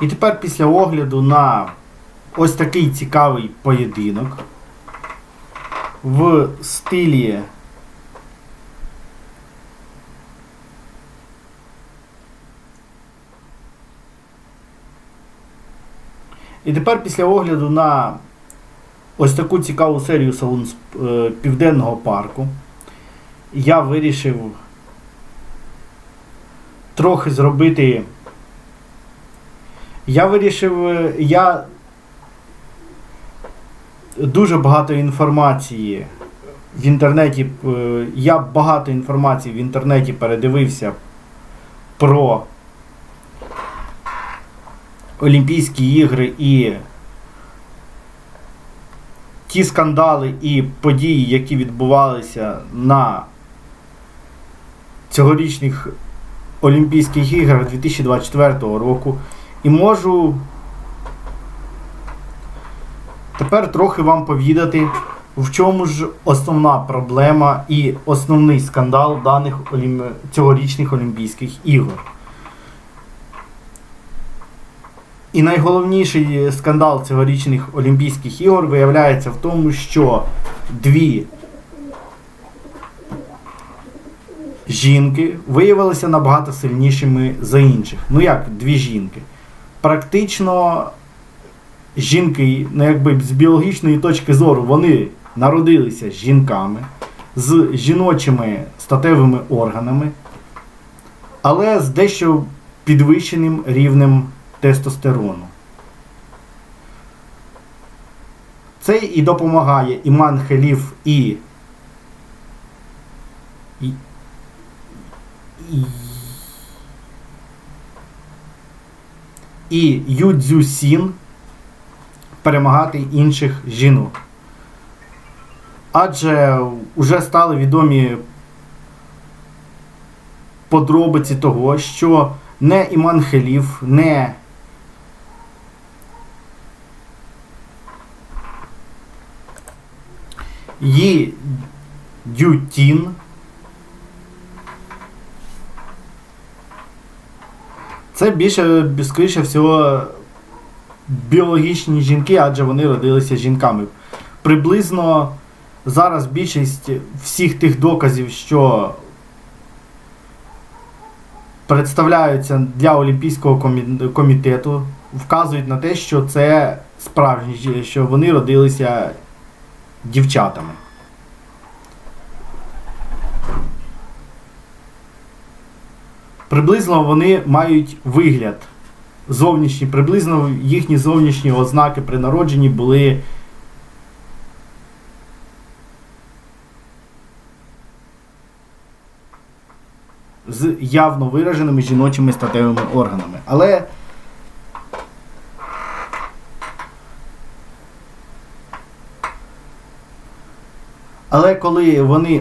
І тепер після огляду на ось такий цікавий поєдинок в стилі І тепер після огляду на ось таку цікаву серію салон з е, Південного парку я вирішив трохи зробити. Я вирішив, е, я дуже багато інформації в інтернеті. е, Я багато інформації в інтернеті передивився про Олімпійські ігри і ті скандали і події, які відбувалися на цьогорічних Олімпійських іграх 2024 року. І можу тепер трохи вам повідати, в чому ж основна проблема і основний скандал даних олім... цьогорічних Олімпійських ігор. І найголовніший скандал цьогорічних Олімпійських ігор виявляється в тому, що дві жінки виявилися набагато сильнішими за інших. Ну як дві жінки? Практично жінки, ну якби з біологічної точки зору, вони народилися жінками з жіночими статевими органами, але з дещо підвищеним рівнем тестостерону. Це і допомагає Іман Хеліф і, і, і, і Юдзю Сін перемагати інших жінок. Адже вже стали відомі подробиці того, що не Іман Хеліф, не Ї Дютін Це більше, скоріше всього, біологічні жінки, адже вони родилися жінками. Приблизно зараз більшість всіх тих доказів, що представляються для Олімпійського комітету, вказують на те, що це справжні, що вони родилися дівчатами. Приблизно вони мають вигляд зовнішній, приблизно їхні зовнішні ознаки при народженні були з явно вираженими жіночими статевими органами. Але Але коли вони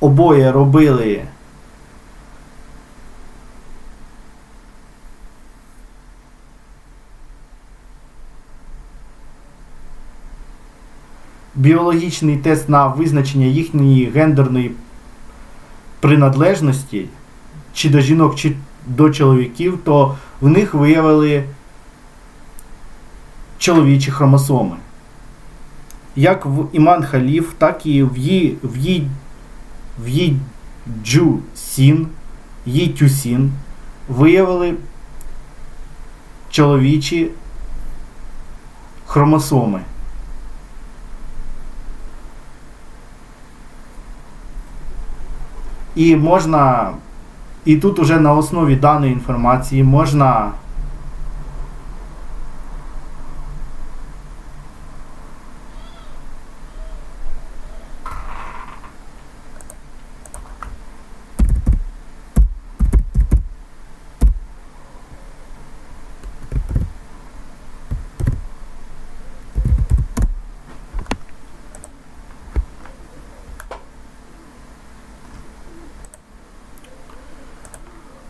обоє робили біологічний тест на визначення їхньої гендерної приналежності, чи до жінок, чи до чоловіків, то в них виявили чоловічі хромосоми як в Іман Халіф, так і в Ї, в Ї, в Ї Джу Сін, Ї Тюсін виявили чоловічі хромосоми. І можна, і тут уже на основі даної інформації можна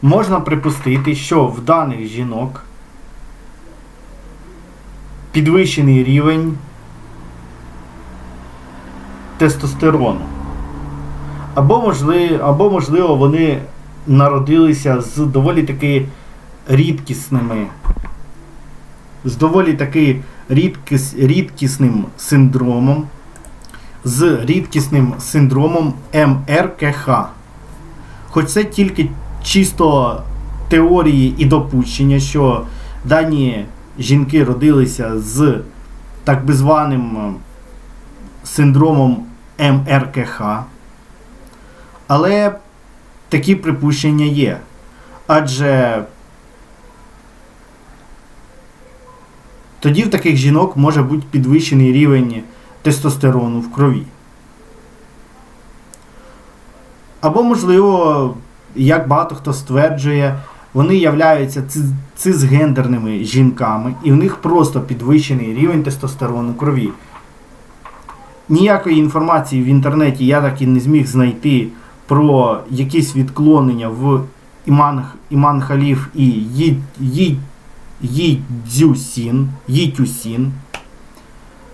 Можна припустити, що в даних жінок підвищений рівень тестостерону. Або можливо, або, можливо, вони народилися з доволі таки рідкісними з доволі таки рідкіс, рідкісним синдромом, з рідкісним синдромом МРКХ. Хоч це тільки чисто теорії і допущення, що дані жінки родилися з так би званим е, синдромом МРКХ. Але такі припущення є. Адже тоді в таких жінок може бути підвищений рівень тестостерону в крові. Або, можливо, як багато хто стверджує, вони являються ци- цисгендерними жінками, і в них просто підвищений рівень тестостерону крові. Ніякої інформації в інтернеті я так і не зміг знайти про якісь відклонення в Іман, Іман Халіф і Ї.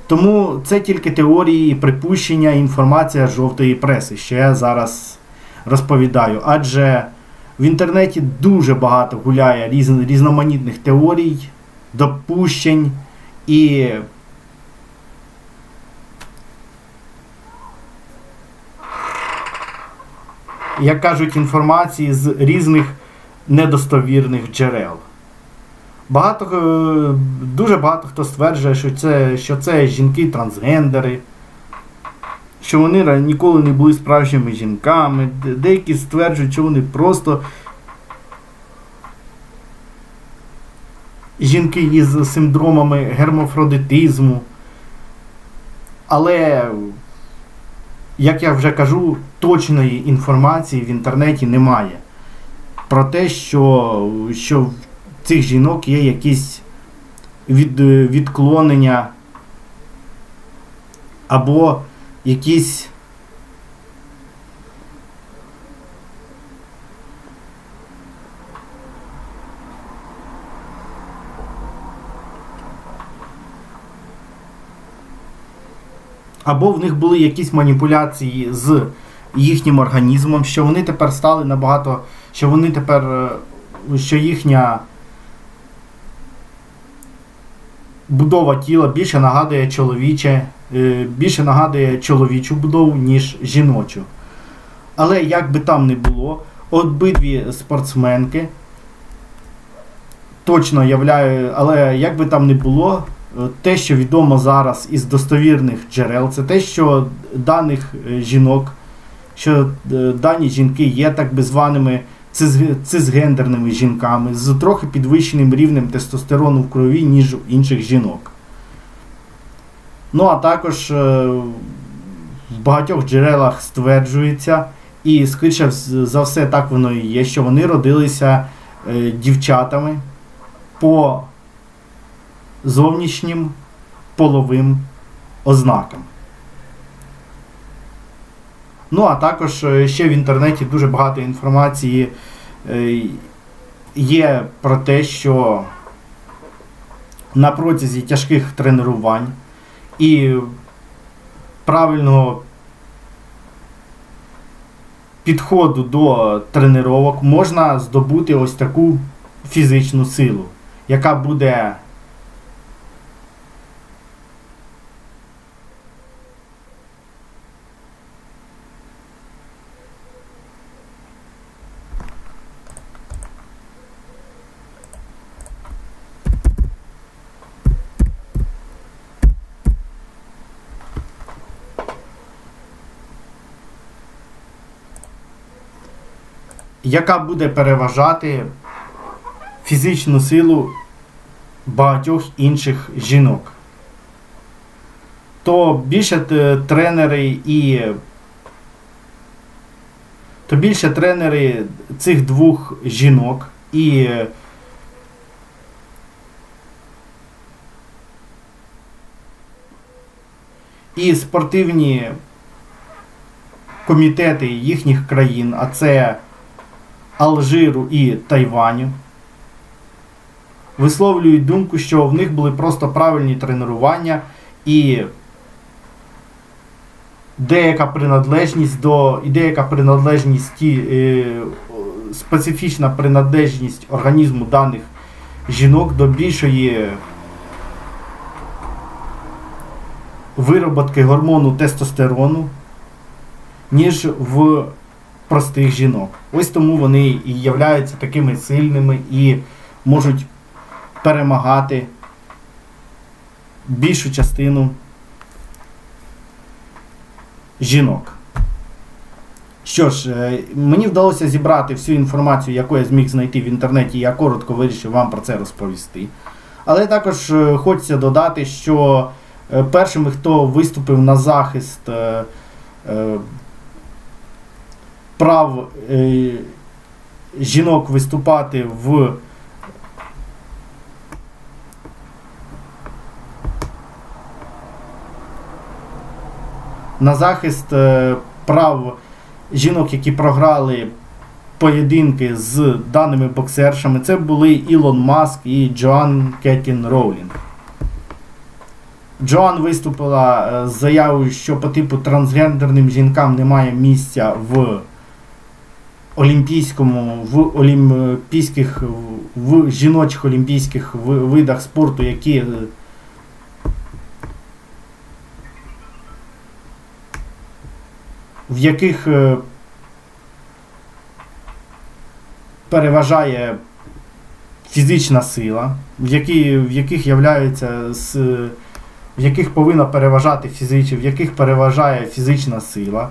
Тому це тільки теорії, припущення, інформація жовтої преси, що я зараз розповідаю. Адже в інтернеті дуже багато гуляє різ, різноманітних теорій, допущень і як кажуть, інформації з різних недостовірних джерел. Багато, е, дуже багато хто стверджує, що це, що це жінки-трансгендери, що вони ніколи не були справжніми жінками. Деякі стверджують, що вони просто жінки із синдромами гермафродитизму. Але, як я вже кажу, точної інформації в інтернеті немає про те, що, що в цих жінок є якісь від, відклонення або якісь або в них були якісь маніпуляції з їхнім організмом, що вони тепер стали набагато, що вони тепер, е, що їхня будова тіла більше нагадує чоловіче, більше нагадує чоловічу будову, ніж жіночу. Але як би там не було, обидві спортсменки точно являю, але як би там не було, е, те, що відомо зараз із достовірних джерел, це те, що даних е, жінок, що е, дані жінки є так би званими цисгендерними жінками з трохи підвищеним рівнем тестостерону в крові, ніж у інших жінок. Ну а також е, в багатьох джерелах стверджується, і скоріше за все так воно і є, що вони родилися е, дівчатами по зовнішнім половим ознакам. Ну, а також е, ще в інтернеті дуже багато інформації є про те, що на протязі тяжких тренувань і правильного підходу до тренувань можна здобути ось таку фізичну силу, яка буде яка буде переважати фізичну силу багатьох інших жінок. То більше тренери і то більше тренери цих двох жінок і і спортивні комітети їхніх країн, а це Алжиру і Тайваню. Висловлюють думку, що в них були просто правильні тренування і деяка приналежність до і деяка принадлежність і, е, специфічна приналежність організму даних жінок до більшої вироботки гормону тестостерону, ніж в простих жінок. Ось тому вони і являються такими сильними і можуть перемагати більшу частину жінок. Що ж, е, мені вдалося зібрати всю інформацію, яку я зміг знайти в інтернеті, я коротко вирішив вам про це розповісти. Але також е, хочеться додати, що е, першими, хто виступив на захист прав е, жінок виступати в на захист е, прав жінок, які програли поєдинки з даними боксершами, це були Ілон Маск і Джоан Кетін Роулінг. Джоан виступила е, з заявою, що по типу трансгендерним жінкам немає місця в олімпійському, в олімпійських, в жіночих олімпійських видах спорту, які е, в яких е, переважає фізична сила, в, які, в яких являються з, в яких повинна переважати фізич, в яких переважає фізична сила.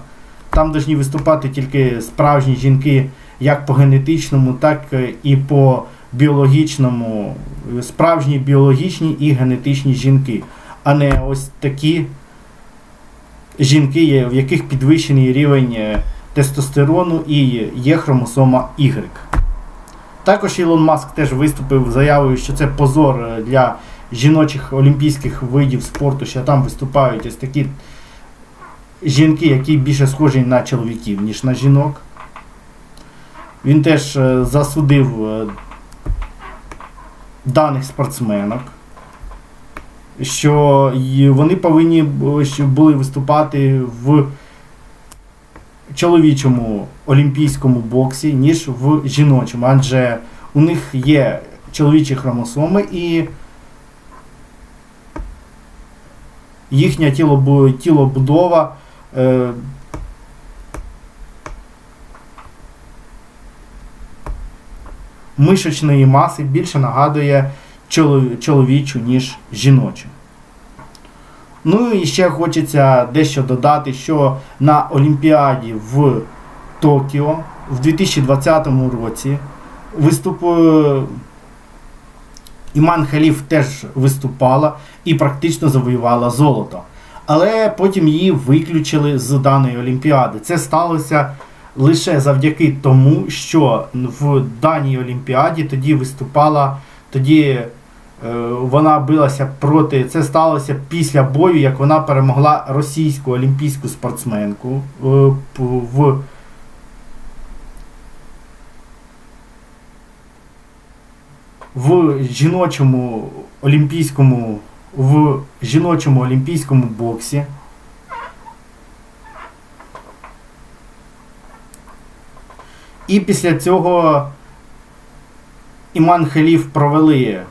Там повинні виступати тільки справжні жінки як по генетичному, так е, і по біологічному, справжні біологічні і генетичні жінки, а не ось такі жінки, в яких підвищений рівень е, тестостерону і є хромосома Y. Також Ілон Маск теж виступив заявою, що це позор е, для жіночих олімпійських видів спорту, що там виступають ось такі жінки, які більше схожі на чоловіків, ніж на жінок. Він теж е, засудив е, даних спортсменок, що вони повинні були виступати в чоловічому олімпійському боксі, ніж в жіночому, адже у них є чоловічі хромосоми і їхня тілобу- тілобудова. Е, мишечної маси більше нагадує чоловічу, ніж жіночу. Ну і ще хочеться дещо додати, що на Олімпіаді в Токіо в 2020 році виступ Іман Халіф теж виступала і практично завоювала золото. Але потім її виключили з даної Олімпіади. Це сталося лише завдяки тому, що в даній Олімпіаді тоді виступала, тоді е, вона билася проти. Це сталося після бою, як вона перемогла російську олімпійську спортсменку е, в. В жіночому олімпійському в жіночому олімпійському боксі. І після цього Іман Халіф провели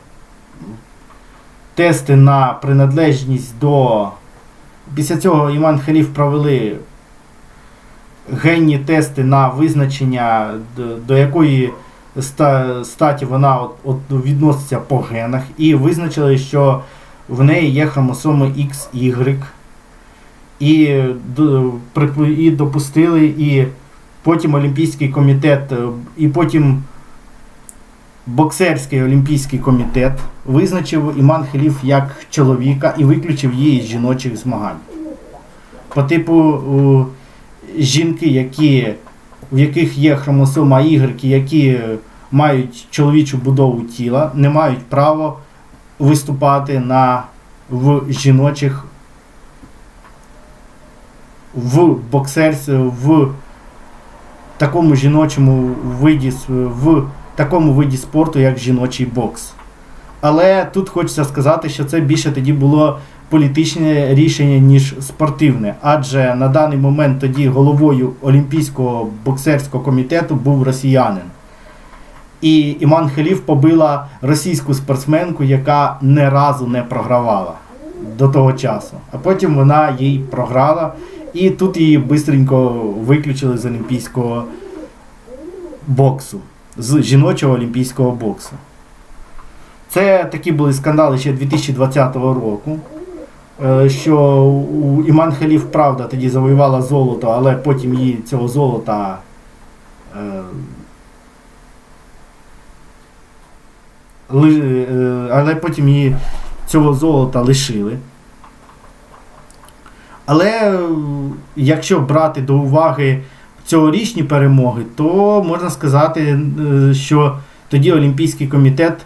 тести на приналежність до. Після цього Іман Халіф провели генні тести на визначення, до, якої статі вона відноситься по генах, і визначили, що в неї є хромосоми XY. І, і допустили, і потім Олімпійський комітет, е, і потім боксерський олімпійський комітет визначив Іман Халіф як чоловіка і виключив її з жіночих змагань. По типу жінки, які, в яких є хромосома Y, які мають чоловічу будову тіла, не мають права виступати на, в жіночих в боксерстві, в такому жіночому виді, в такому виді спорту, як жіночий бокс. Але тут хочеться сказати, що це більше тоді було політичне рішення, ніж спортивне. Адже на даний момент тоді головою Олімпійського боксерського комітету був росіянин. І Іман Халіф побила російську спортсменку, яка не разу не програвала. до того часу. А потім вона їй програла, і тут її бистренько виключили з олімпійського боксу, з жіночого олімпійського боксу. Це такі були скандали ще 2020 року. е, Що у Іман Халіф, правда, тоді завоювала золото, але потім їй цього золота е, ли- е, але потім її цього золота лишили. Але е, якщо брати до уваги цьогорічні перемоги, то можна сказати, е, що тоді Олімпійський комітет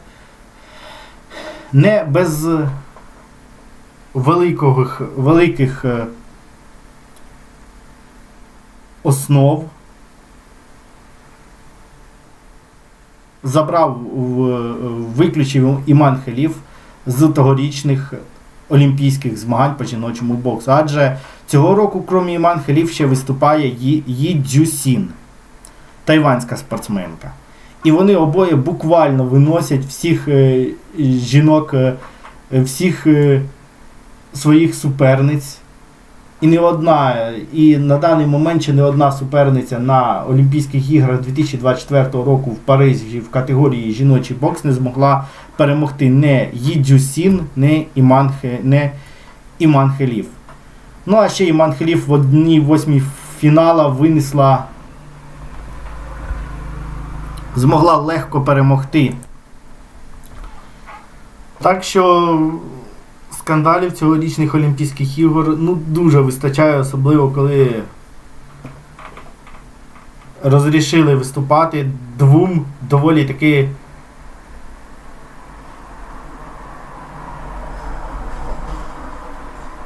не без великих, великих е, основ забрав, виключив Іман Халів з тогорічних олімпійських змагань по жіночому боксу. Адже цього року, крім Іман Халів, ще виступає Ї, Ї Дзюсін, тайванська спортсменка. І вони обоє буквально виносять всіх е, жінок, е, всіх е, своїх суперниць. І не одна, і на даний момент ще не одна суперниця на Олімпійських іграх 2024 року в Парижі в категорії жіночий бокс не змогла перемогти не Ї Дзюсін, не Іман, не Іман. Ну а ще Іман Хелів в одній восьмій фінала винесла. Змогла легко перемогти. Так що скандалів цьогорічних Олімпійських ігор ну, дуже вистачає, особливо коли розрішили виступати двом доволі таки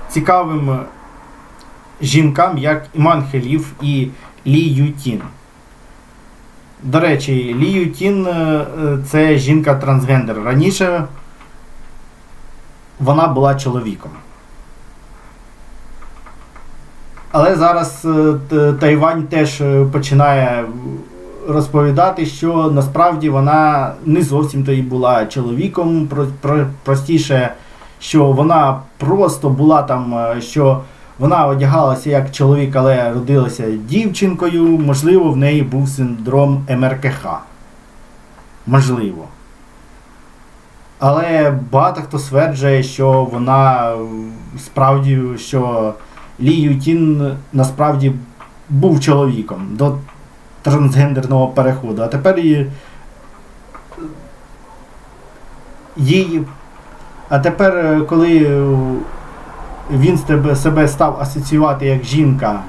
цікавим жінкам, як Іман Хелів і Лі Ютін. До речі, Лі Ютін е, це жінка трансгендер. Раніше вона була чоловіком. Але зараз е, Тайвань теж е, починає розповідати, що насправді вона не зовсім то і була чоловіком. Про, про, простіше, що вона просто була там, е, що вона одягалася як чоловік, але родилася дівчинкою. Можливо, в неї був синдром МРКХ. Можливо. Але багато хто стверджує, що вона справді, що Лі Ютін насправді був чоловіком до трансгендерного переходу. А тепер її, їй. А тепер, е, коли він себе став асоціювати як жінка,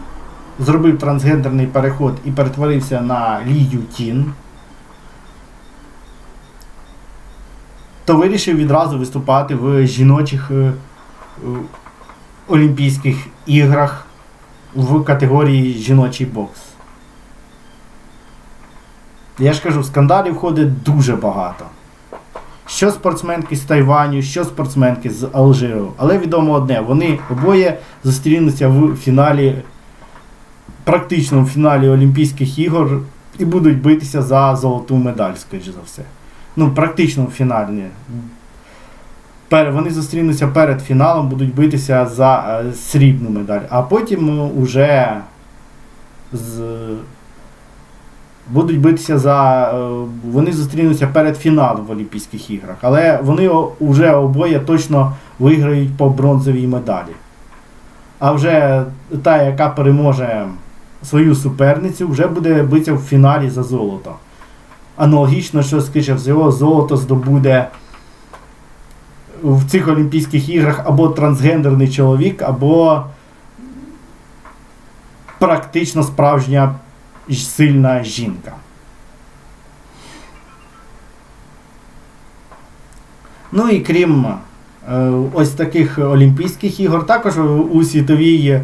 зробив трансгендерний переход і перетворився на Лі Ютін, то вирішив відразу виступати в жіночих е, е, Олімпійських іграх в категорії жіночий бокс. Я ж кажу, скандалів ходить дуже багато. Що спортсменки з Тайваню, що спортсменки з Алжиру. Але відомо одне, вони обоє зустрінуться в фіналі, практично в фіналі Олімпійських ігор і будуть битися за золоту медаль, скоріш за все. Ну, практично в фіналі. Вони зустрінуться перед фіналом, будуть битися за е, срібну медаль, а потім е, уже з... будуть битися за. е, Вони зустрінуться перед фіналом в Олімпійських іграх, але вони вже обоє точно виграють по бронзовій медалі. А вже та, яка переможе свою суперницю, вже буде битися в фіналі за золото. Аналогічно, що скоріше всього, золото здобуде в цих Олімпійських іграх або трансгендерний чоловік, або практично справжня сильна жінка. Ну і крім е, ось таких Олімпійських ігор, також у світовій,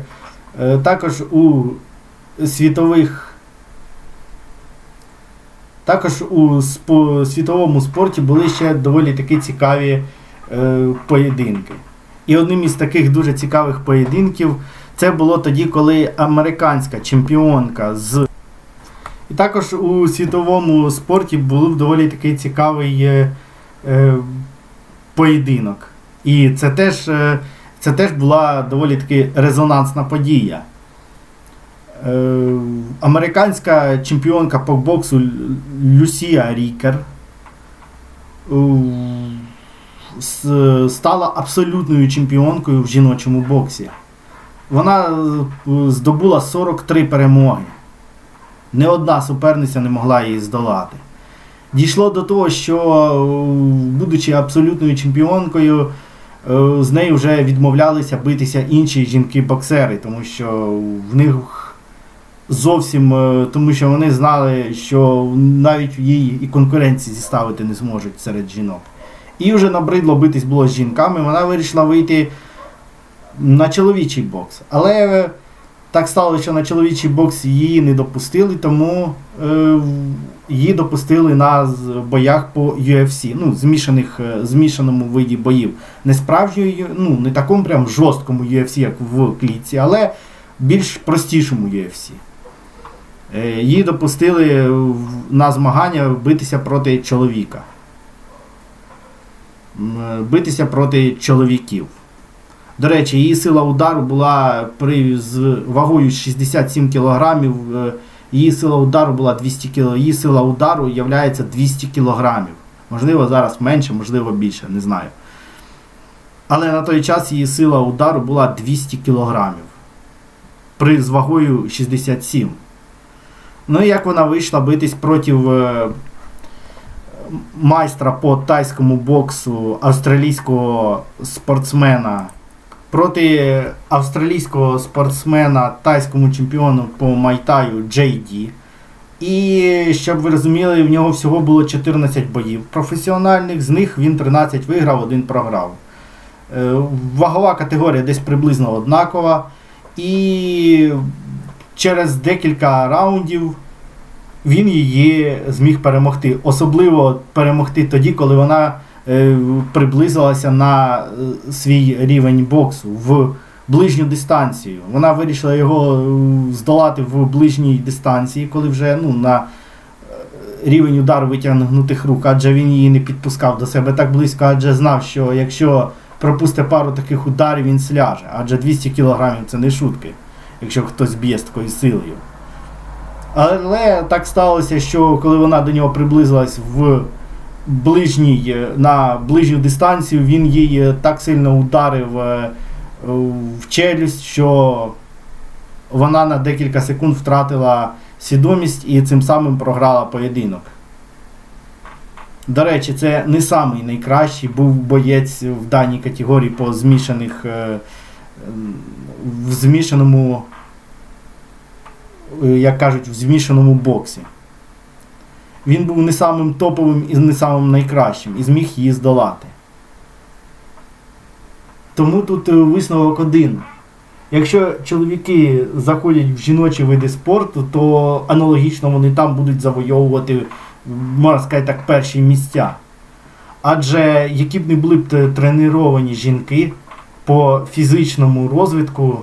е, також у світових. Також у світовому спорті були ще доволі такі цікаві е, поєдинки. І одним із таких дуже цікавих поєдинків це було тоді, коли американська чемпіонка з. І також у світовому спорті був доволі такий цікавий е, е, поєдинок. І це теж е, це теж була доволі таки резонансна подія. Е, американська чемпіонка по боксу Люсія Рікер е, стала абсолютною чемпіонкою в жіночому боксі. Вона е, здобула 43 перемоги. Не одна суперниця не могла її здолати. Дійшло до того, що, будучи абсолютною чемпіонкою, з нею вже відмовлялися битися інші жінки-боксери, тому що в них зовсім, е, тому що вони знали, що навіть її і конкуренції зіставити не зможуть серед жінок. І вже набридло битись було з жінками, вона вирішила вийти на чоловічий бокс. Але так сталося, що на чоловічий бокс її не допустили, тому е, її допустили на боях по UFC, ну, змішаних, е, змішаному виді боїв. Не справжньої, ну, не такому прям жорсткому UFC, як в клітці, але більш простішому UFC. Е, Її допустили на змагання битися проти чоловіка. Е, Битися проти чоловіків. До речі, її сила удару була при з вагою 67 кг. Її сила удару була 200 кг. Її сила удару є 200 кг. Можливо, зараз менше, можливо більше, не знаю. Але на той час її сила удару була 200 кг. При з вагою 67. Ну і як вона вийшла битись проти е, майстра по тайському боксу австралійського спортсмена проти австралійського спортсмена тайському чемпіону по майтаю Джей Ді. І щоб ви розуміли, в нього всього було 14 боїв професіональних, з них він 13 виграв, один програв. Е, Вагова категорія десь приблизно однакова. І через декілька раундів він її зміг перемогти. Особливо перемогти тоді, коли вона е, приблизилася на е, свій рівень боксу в ближню дистанцію. Вона вирішила його е, здолати в ближній дистанції, коли вже ну, на рівень удару витягнутих рук, адже він її не підпускав до себе так близько, адже знав, що якщо пропусте пару таких ударів, він сляже. Адже 200 кг це не шутки, якщо хтось б'є з такою силою. Але так сталося, що коли вона до нього приблизилась в ближній, е, на ближню дистанцію, він їй е, так сильно ударив е, в челюсть, що вона на декілька секунд втратила свідомість і цим самим програла поєдинок. До речі, це не самий найкращий був боєць в даній категорії по змішаних в змішаному, е, як кажуть, в змішаному боксі. Він був не самим топовим і не самим найкращим і зміг її здолати. Тому тут е, висновок один. Якщо чоловіки заходять в жіночі види спорту, то аналогічно вони там будуть завойовувати, можна сказати так, перші місця. Адже які б не були б т- треновані жінки по фізичному розвитку,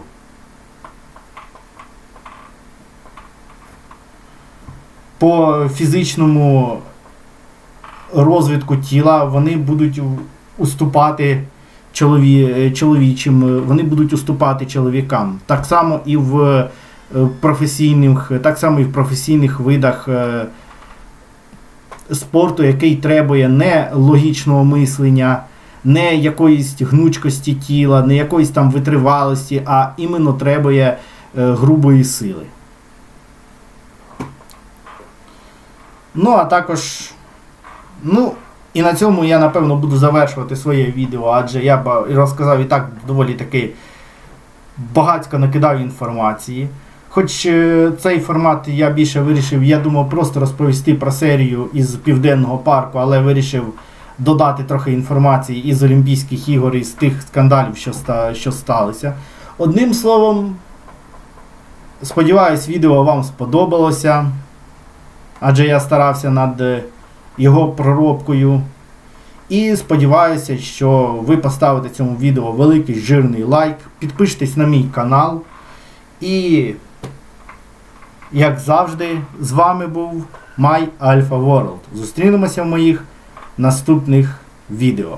по фізичному розвитку тіла, вони будуть уступати чолові, чоловічим, вони будуть уступати чоловікам. Так само і в е, професійних, так само і в професійних видах е, спорту, який требує не логічного мислення, не якоїсь гнучкості тіла, не якоїсь там витривалості, а іменно требує е, грубої сили. Ну, а також, ну, і на цьому я напевно буду завершувати своє відео, адже я ба- розказав і так доволі таки багатько накидав інформації. Хоч е, цей формат я більше вирішив, я думав просто розповісти про серію із Південного парку, але вирішив додати трохи інформації із Олімпійських ігор, із тих скандалів, що, що сталися. Одним словом, сподіваюсь, відео вам сподобалося, адже я старався над е, його проробкою. І сподіваюся, що ви поставите цьому відео великий жирний лайк, підпишитесь на мій канал. І, як завжди, з вами був My Alpha World. Зустрінемося в моїх наступних відео.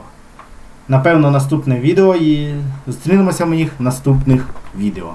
напевно, наступне відео і зустрінемося в моїх наступних відео.